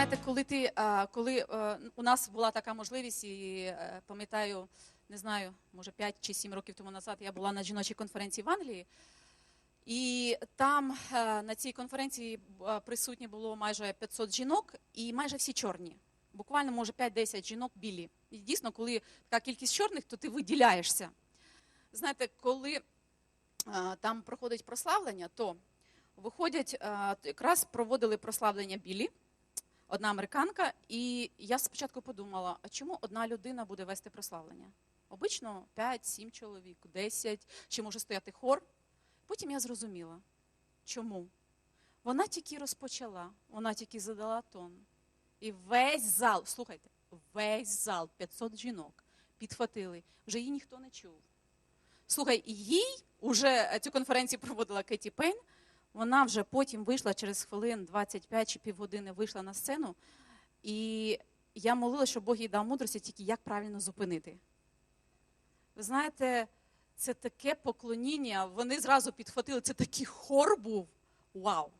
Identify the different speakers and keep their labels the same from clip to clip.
Speaker 1: знаєте, коли ти коли е, у нас була така можливість, і е, пам'ятаю, не знаю, може 5 чи 7 років тому назад я була на жіночій конференції в Англії. І там е, на цій конференції присутні було майже 500 жінок, і майже всі чорні. Буквально, може, 5-10 жінок білі. І дійсно, коли така кількість чорних, то ти виділяєшся. Знаєте, коли там проходить прославлення, то виходять, якраз проводили прославлення білі, одна американка, і я спочатку подумала, а чому одна людина буде вести прославлення? Обично 5-7 чоловік, 10, чи може стояти хор. Потім я зрозуміла, чому. Вона тільки розпочала, вона тільки задала тон. І весь зал, слухайте, весь зал, 500 жінок підхватили. Вже її ніхто не чув. Слухай, їй уже цю конференцію проводила Кеті Пейн. Вона вже потім вийшла через хвилин 25 чи півгодини вийшла на сцену. І я молила, щоб Бог їй дав мудрості тільки як правильно зупинити. Ви знаєте, це таке поклоніння, вони зразу підхватили, це такий хор був. Вау!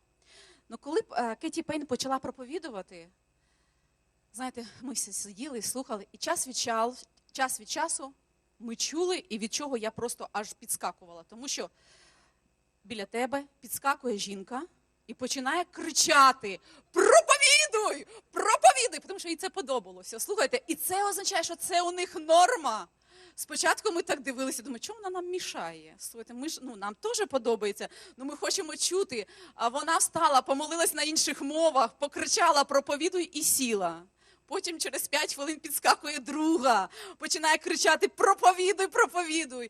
Speaker 1: Ну, коли е, Кеті Пейн почала проповідувати, знаєте, ми всі сиділи і слухали, і час від, чал, час від часу ми чули, і від чого я просто аж підскакувала. Тому що біля тебе підскакує жінка і починає кричати: Проповідуй! Проповідуй! Тому що їй це подобалося. Слухайте, і це означає, що це у них норма. Спочатку ми так дивилися, думаю, чому вона нам мішає? Слухайте, ми ж ну нам теж подобається. Ну ми хочемо чути. А вона встала, помолилась на інших мовах, покричала проповідуй і сіла. Потім через п'ять хвилин підскакує друга, починає кричати Проповідуй, проповідуй.